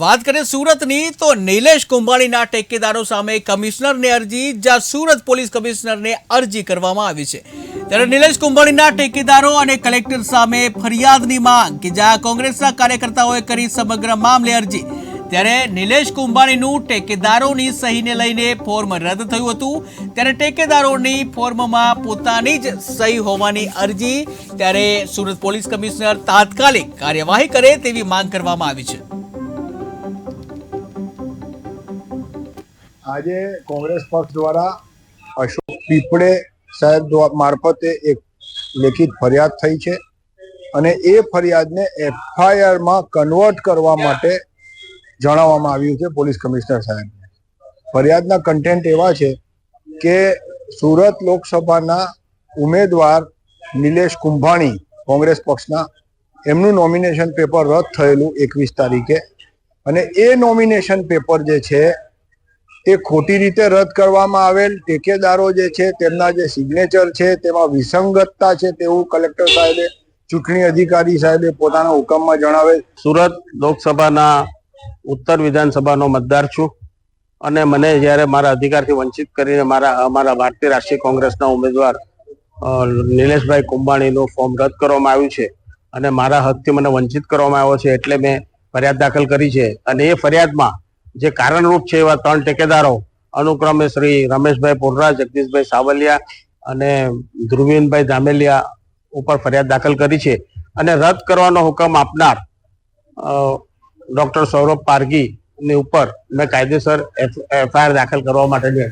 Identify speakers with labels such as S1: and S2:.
S1: વાત કરીએ સુરતની, તો નિલેશ કુંભાણીના ટેકેદારો સામે કમિશનરને અરજી, જ્યાં સુરત પોલીસ કમિશનરને અરજી કરવામાં આવી છે. ત્યારે નિલેશ કુંભાણીના ટેકેદારો અને કલેક્ટર સામે ફરિયાદની માંગ કે જ્યાં કોંગ્રેસના કાર્યકર્તાઓએ કરી સમગ્ર મામલે અરજી. ત્યારે નિલેશ કુંભાણીનું ટેકેદારોની સહીને લઈને ફોર્મ રદ થયું હતું. ત્યારે ટેકેદારોની ફોર્મમાં પોતાની જ સહી હોવાની અરજી. ત્યારે સુરત પોલીસ કમિશનર તાત્કાલિક કાર્યવાહી કરે તેવી માંગ કરવામાં આવી છે.
S2: આજે કોંગ્રેસ પક્ષ દ્વારા અશોક પીપળે સાહેબ મારફતે એક લેખિત ફરિયાદ થઈ છે અને એ ફરિયાદને એફઆઈઆરમાં કન્વર્ટ કરવા માટે જણાવવામાં આવ્યું છે પોલીસ કમિશનર સાહેબને. ફરિયાદના કન્ટેન્ટ એવા છે કે સુરત લોકસભાના ઉમેદવાર નિલેશ કુંભાણી કોંગ્રેસ પક્ષના, એમનું નોમિનેશન પેપર રદ થયેલું એકવીસ તારીખે અને એ નોમિનેશન પેપર જે છે તે ખોટી રીતે રદ કરવામાં આવેલ ટેકેદારો જે છે, તેમના જે સિગ્નેચર છે, તેમાં વિસંગતતા છે તેવું કલેક્ટર સાહેબે, ચૂંટણી અધિકારી સાહેબે પોતાના હુકમમાં જણાવેલ.
S3: સુરત લોકસભાના ઉત્તર વિધાનસભાનો મતદાર છું અને મને જ્યારે મારા અધિકારથી વંચિત કરીને મારા, અમારા ભારતીય રાષ્ટ્રીય કોંગ્રેસના ઉમેદવાર નિલેશભાઈ કુંભાણીનું ફોર્મ રદ કરવામાં આવ્યું છે અને મારા હકથી મને વંચિત કરવામાં આવ્યો છે એટલે મેં ફરિયાદ દાખલ કરી છે અને એ ફરિયાદમાં જે કારણરૂપ છે એવા ત્રણ ટેકેદારો, અનુક્રમે શ્રી રમેશભાઈ પોરરા, જગદીશભાઈ સાવલિયા અને ધ્રુવીનભાઈ ધામેલિયા ઉપર ફરિયાદ દાખલ કરી છે. અને રદ કરવાનો હુકમ આપનાર ડોક્ટર સૌરભ પારગી ની ઉપર મેં કાયદેસર એફઆઈઆર દાખલ કરવા માટેની